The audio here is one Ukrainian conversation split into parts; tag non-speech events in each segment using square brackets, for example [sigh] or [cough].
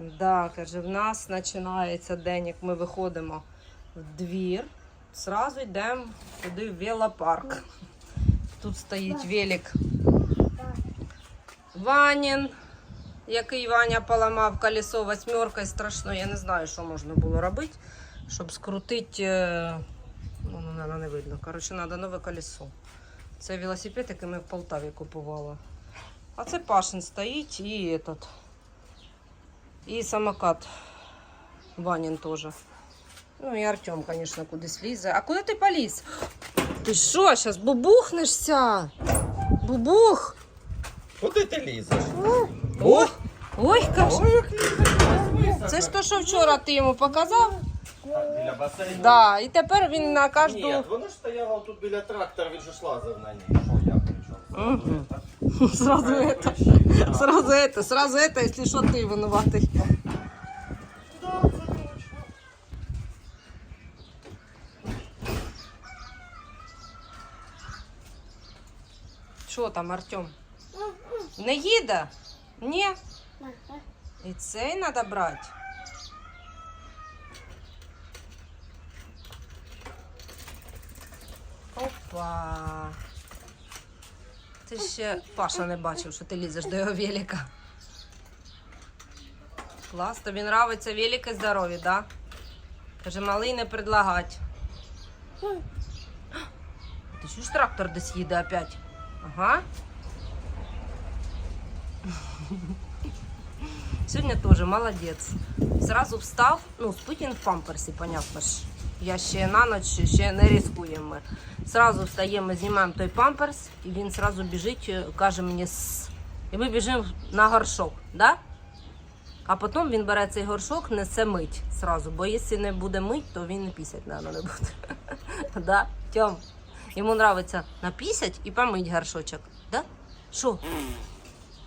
Да, каже, в нас починається день, як ми виходимо в двір. Зразу йдемо туди в велопарк. Тут стоїть велик Ванін, який Ваня поламав колесо восьмеркою страшно. Я не знаю, що можна було робити, щоб скрутити. е, Ну, ну, не видно. Коротше, треба нове колесо. Це велосипед, який ми в Полтаві купували. А це Пашин стоїть і этот. І самокат Ванін теж. Ну і Артем, звісно, кудись лізе. А куди ти поліз? Ти що, зараз бубухнешся? Бубух! Куди ти лізеш? О! Ой, каже. Ой, лізеш. Це ж то, що вчора ти йому показав? Біля басейну. Да, і тепер він на Ні, кожну. воно ж стояло тут біля трактора, він же ж лазив на ній. Що я? Мгм. [laughs] Сразу это, [laughs] сразу это, сразу это, если что, ты винуватий. Що там, Артем? Не їде? Ні. І цей треба брати. Опа. Ти ще Паша не бачив, що ти лізеш до його велика. Клас, тобі нравиться велик і здорові, да? Каже, малий не предлагать. Ти чуєш, трактор десь їде опять? Ага. Сьогодні теж молодець. Зразу встав, ну, спить він в памперсі, понятно ж. Я ще на ніч ще не ризикуємо. ми. Зразу встаємо, знімаємо той памперс, і він зразу біжить, е, каже мені с. І ми біжимо на горшок, да? А потім він бере цей горшок, несе мить зразу, бо якщо не буде мить, то він і пісять, не буде. [laughs] да? Тьом, йому подобається напісять і помить горшочок. Да? Що?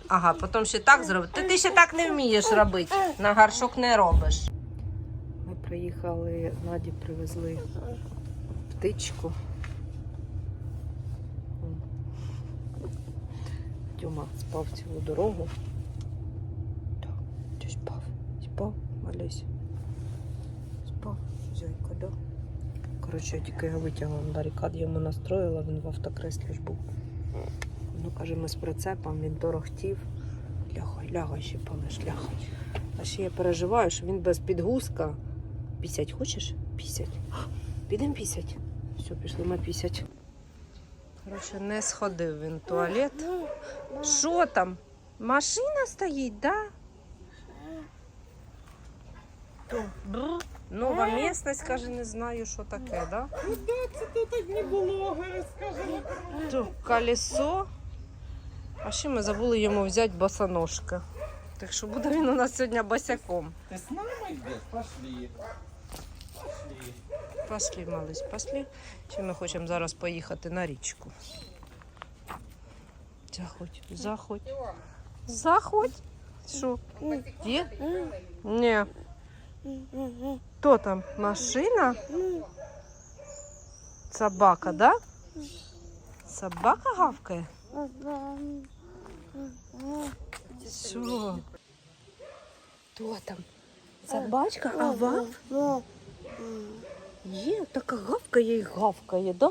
Ага, потім ще так зробити. Ти, ти ще так не вмієш робити. На горшок не робиш. Приїхали, Наді привезли птичку. Тьома спав цілу дорогу. Так, ти спав? Спав, Олесь? Спав, зайка, да? Коротше, я тільки його витягла на барикад, йому настроїла, він в автокреслі ж був. Ну, каже, ми з прицепом, він торохтів. Лягай, лягай ще палиш, лягай. А ще я переживаю, що він без підгузка. Пісять хочеш? Пісять. Підемо пісять. Все, пішли ми пісять. Коротше, не сходив він в туалет. Що там? Машина стоїть, да? Нова місцевість, каже, не знаю, що таке, да? Куди це тут одні блогери, скажи? То колесо. А ще ми забули йому взяти босоножки. Так що буде він у нас сьогодні босяком. Ти з нами йдеш? Пошли. Пошли, малыш, пошли. Чи ми хочемо зараз поїхати на річку. Заходь, заходь. Заходь. Що? Є? Ні. Хто там? Машина? Собака, да? Собака гавкає? Що? Хто там? Собачка? А вав? Є, така гавкає і гавкає, да?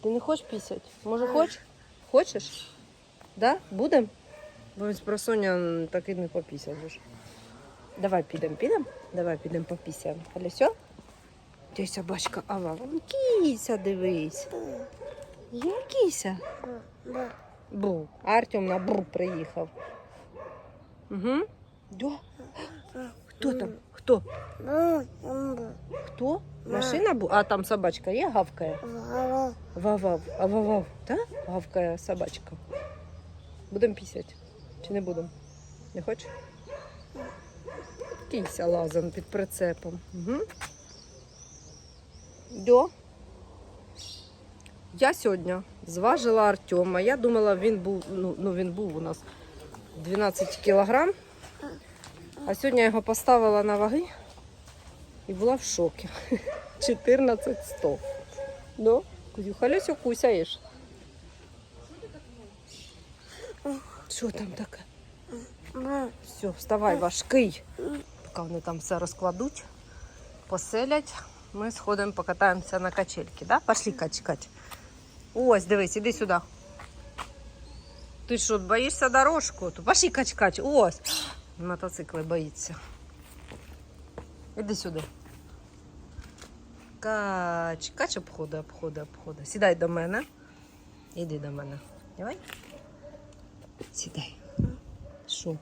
Ти не хочеш пісять? Може хочеш? Хочеш? Да? Будем? Бо з просоня так і не попісять. Давай підемо, підемо? Давай підемо попісяємо. Колесо? Де собачка Ава? Вон Кіся, дивись. Є кіся? Бу. Артем на бру приїхав. Угу. Да. Хто там? Хто? Хто? Машина була? А там собачка є, гавкає? Вав-вав. А вав-вав, так? Гавкає собачка. Будемо пісять? Чи не будемо? Не хочеш? Кійся лазом під прицепом. Угу. Дьо. Я сьогодні зважила Артема. Я думала, він був, ну, ну він був у нас 12 кілограм. А сьогодні я його поставила на ваги і була в шокі. [laughs] 14 100. Ну, Кузюха, Лесю кусяєш. Що там таке? Все, вставай, важкий. Поки вони там все розкладуть, поселять. Ми сходимо, покатаємося на качельки, да? Пошли качкать. Ось, дивись, іди сюди. Ти що, боїшся дорожку? То пошли качкать. Ось. Мотоцикли боїться. Іди сюди. Кач, кач обходи, обходи, обходи. Сідай до мене. Іди до мене. Давай. Сідай. Що?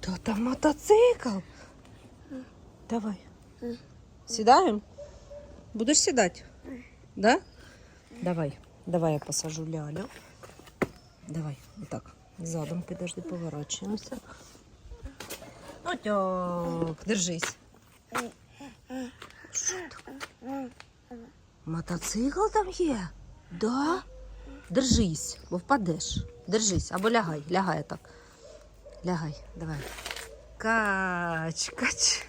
То там мотоцикл. Давай. Сідаємо? Будеш сідати? Да? Давай. Давай я посажу лялю. Давай, отак. Задом підожди, поворачуємося. Отак, держись. Що там? Мотоцикл там є? Да? Держись, бо впадеш. Держись, або лягай, лягай так. Лягай, давай. Кач, кач.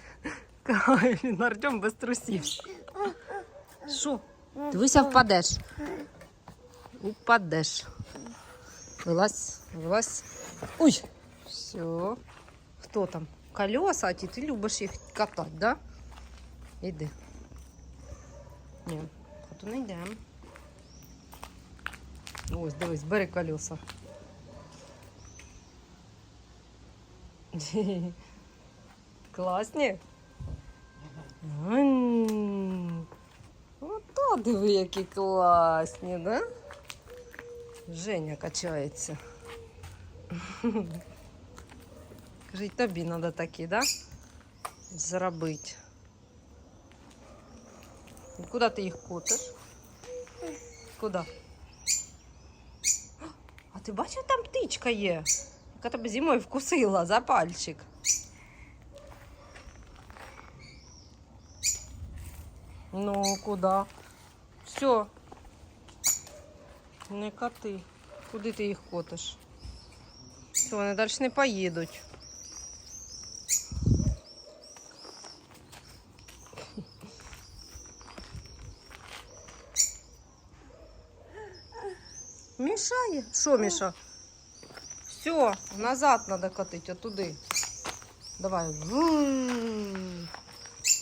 Він Артем без трусів. Що? Дивися, впадеш. Упадеш. Вилазь, вилазь. Ой! Все. Хто там? Колеса, а ті, ти любиш їх катати, да? Іди. Ні, хату не йдемо. Ось, дивись, бери колеса. Класні? М, Ото диви, які класні, да? Женя качається. [laughs] Кажіть, тобі треба такі, да? Зробити. І Куди ти їх котиш? Куди? А ти бачив, там птичка є, яка тебе зимою вкусила за пальчик. Ну, куди? Все. Не коти. Куди ти їх котиш? Все, вони далі не поїдуть. Мішає? Що Міша? Все, назад треба котити, отуди. Давай.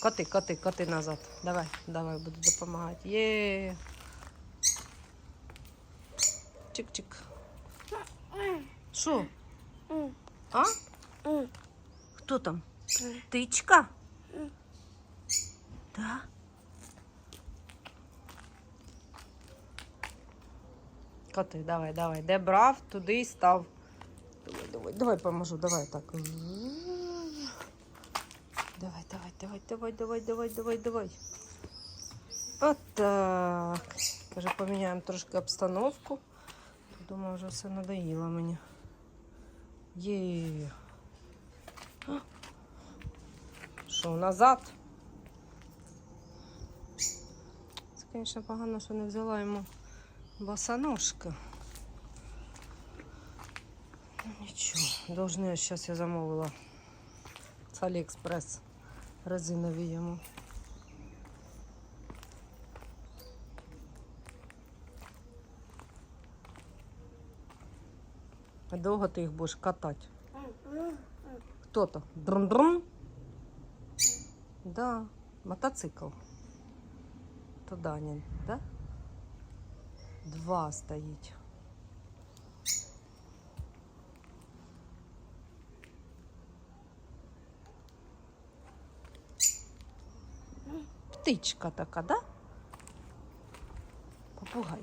Коти, коти, коти назад. Давай, давай, буду допомагати. Є. Чик-чик. Що? А? Хто там? Тичка? Да? Коти, давай, давай. Де брав, туди і став. Давай, давай, давай поможу, давай так. Давай, давай, давай, давай, давай, давай, давай, давай. От так. Каже, поміняємо трошки обстановку. Думаю, вже все надоїло мені. Є. Що, назад? Це, звісно, погано, що не взяла йому босоножка. Ну, нічого, должны, зараз я замовила з Аліекспрес резинові йому. А довго ти їх будеш катати? Хто то? Друн-друн? Да, мотоцикл. То да? Два стоїть. Птичка така, да? Попугай.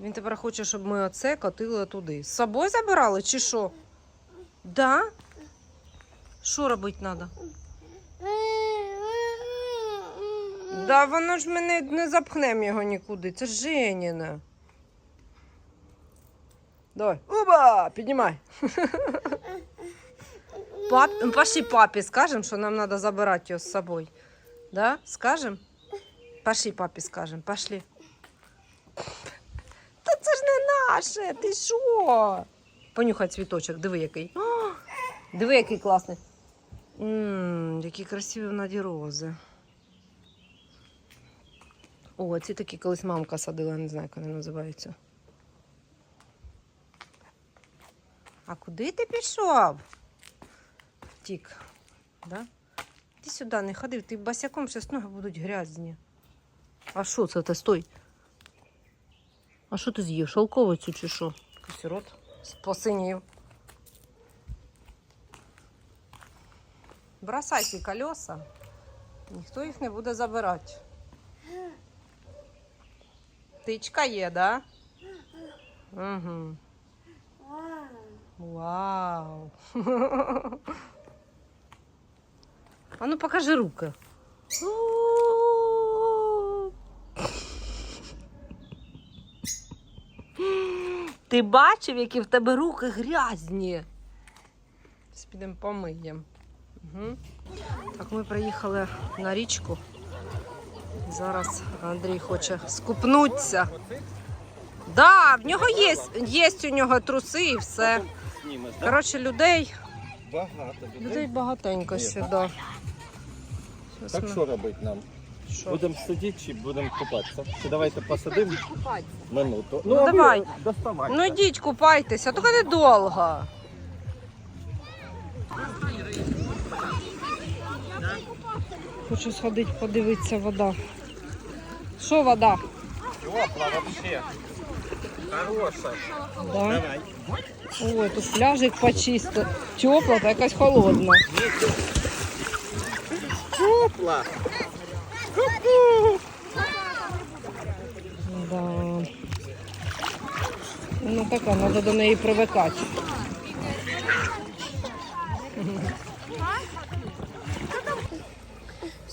Він тепер хоче, щоб ми оце котили туди. З собою забирали чи що? Да? Що робити треба? Да, воно ж мене не запхнемо його нікуди. Це ж Женіне. Давай. Оба! Піднімай. [laughs] Пап... Пошли папі скажемо, що нам треба забирати його з собою. Да? Скажем? Пошли папі скажемо. Пошли. Та це ж не наше, ти що? Понюхай цвіточок, диви який. О, [gasps] диви, який класний. Ммм, які красиві в наді рози. О, ці такі колись мамка садила, не знаю, як вони називаються. А куди ти пішов? Втік. Да? Ти сюди не ходив, ти босяком зараз ноги будуть грязні. А що це ти? Стой. А що ти з'їв? Шовковицю чи що? Сирот з посинію. Бросай ці колеса. Ніхто їх не буде забирати. Тичка є, да? Угу. Вау. [laughs] А ну покажи руки. [laughs] Ти бачив, які в тебе руки грязні? Підемо помиємо. Угу. Так, ми приїхали на річку. Зараз Андрій хоче скупнутися. Да, в нього є, є у нього труси і все. Коротше, людей, Багато людей людей. багатенько ще, так? що робити нам? Будемо сидіти чи будемо купатися? Чи давайте посидимо минуту? Ну, давай. Доставайте. Ну йдіть, купайтеся, тільки недовго. Хочу сходити, подивитися вода. Що вода? Тепла вообще. Хороша. Да. Давай. Ой, тут пляжик почисто. Тепла та якась холодна. Тепла. Да. Ну така, треба до неї привикати.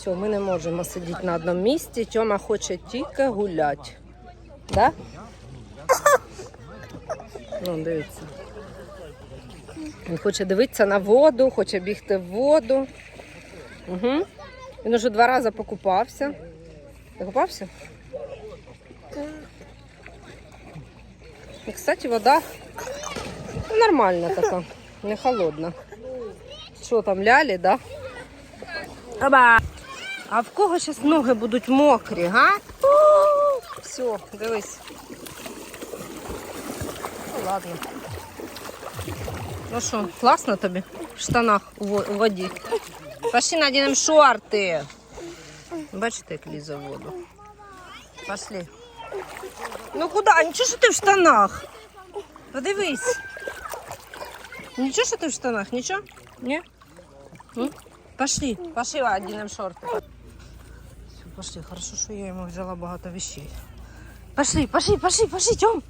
Все, ми не можемо сидіти на одному місці. Тьома хоче тільки гуляти. Да? Ну, дивіться. Він хоче дивитися на воду, хоче бігти в воду. Угу. Він уже два рази покупався. Ти купався? І, кстати, вода нормальна така, не холодна. Що там, лялі, да? Аба! А в кого зараз ноги будуть мокрі, га? Все, дивись. Ну ладно. Ну що, класно тобі в штанах у воді. Пошли надінемо шорти. Бачите, як лізе в воду. Пошли. Ну куди? Нічого, що ти в штанах. Подивись. Нічого, що ти в штанах? Нічого? Ні? Пошли, пошли, одінемо шорти. Пошли. Хорошо, що я йому взяла багато вещей. Пошли, пошли, пошли, пошли, Тьом.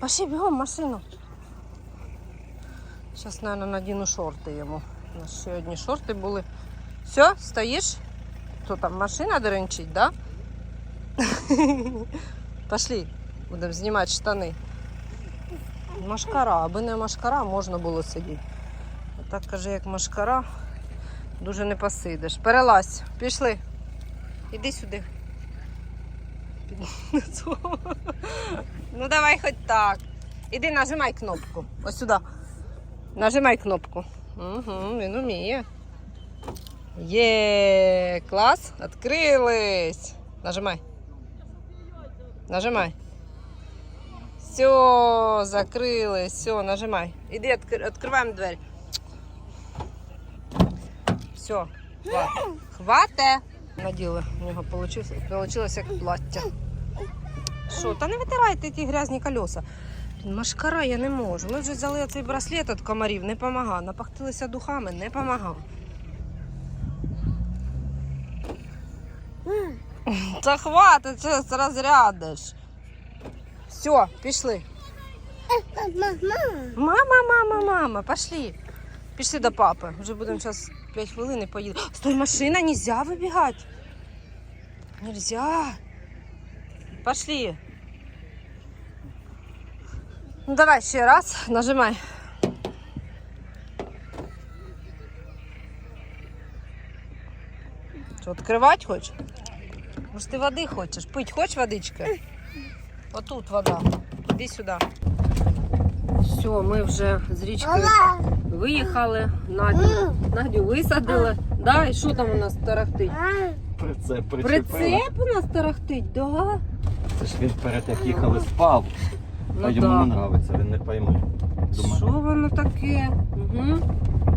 Пошли, бігом машину. Зараз, мабуть, надіну шорти йому. У нас ще одні шорти були. Все, стоїш? Хто там машина деренчить, да? [laughs] Пошли, будемо знімати штани. Машкара, аби не машкара, можна було сидіти. Так каже, як машкара, дуже не посидиш. Перелазь, пішли. Іди сюди. Ну давай хоч так. Іди нажимай кнопку. Ось сюди. Нажимай кнопку. Угу, він уміє. Є, клас, відкрились. Нажимай. Нажимай. Все, закрылось, все, нажимай. Иди, откр- открываем дверь. Все, хват. Хвате. Наділи, у нього получилось, получилось як плаття. Що, та не витирайте ті грязні колеса. Блін, Машкара я не можу. Ми вже взяли цей браслет від комарів, не помагав. Напахтилися духами, не помагав. Та хватить, зараз розрядиш. Все, пішли. Мама, мама, мама, пошли. Пішли до папи. Вже будемо зараз 5 хвилин і поїдемо. Стой, машина, нельзя вибігати. Нельзя. Пошли. Ну давай ще раз, нажимай. Що, відкривати хочеш? Може ти води хочеш? Пить хочеш водички? Отут вода. Іди сюди. Все, ми вже з річки виїхали. Надю, Надю висадили. Да, і що там у нас тарахтить? Прицеп причепила. Прицеп у нас тарахтить, да? Це ж він перед як їхали спав. а Ну йому да. не нравиться, він не пойме. Що Думає, воно таке? Угу.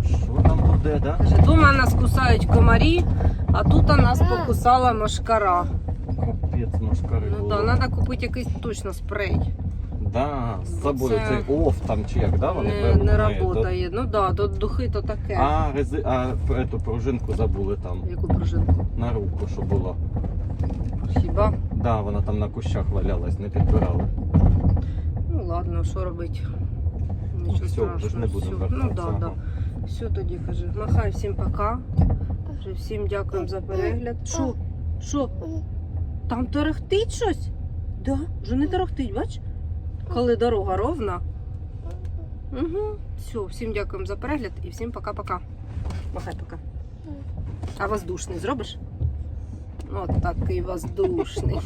що там буде, да? Каже, дома нас кусають комарі, а тут нас покусала мошкара. Капець машкари Ну да, треба купити якийсь точно спрей. Да, з собою Це- цей оф там чи як, да? Вони Не, не работає. Ну да, то духи то таке. А, рези... а эту пружинку забули там Яку пружинку? на руку, що було. Хіба? Да, вона там на кущах валялась, не підбирали. Ну ладно, що робити? Нічого все, страшного. не будемо все. Ну да, да. Все тоді каже. Махай всім пока. Всім дякуємо за перегляд. Що? Що? Там торохтить щось? Да, вже не торохтить, бач? Коли дорога ровна. Угу. Все, всім дякуємо за перегляд і всім пока-пока. Махай пока. А воздушний зробиш? От такий воздушний.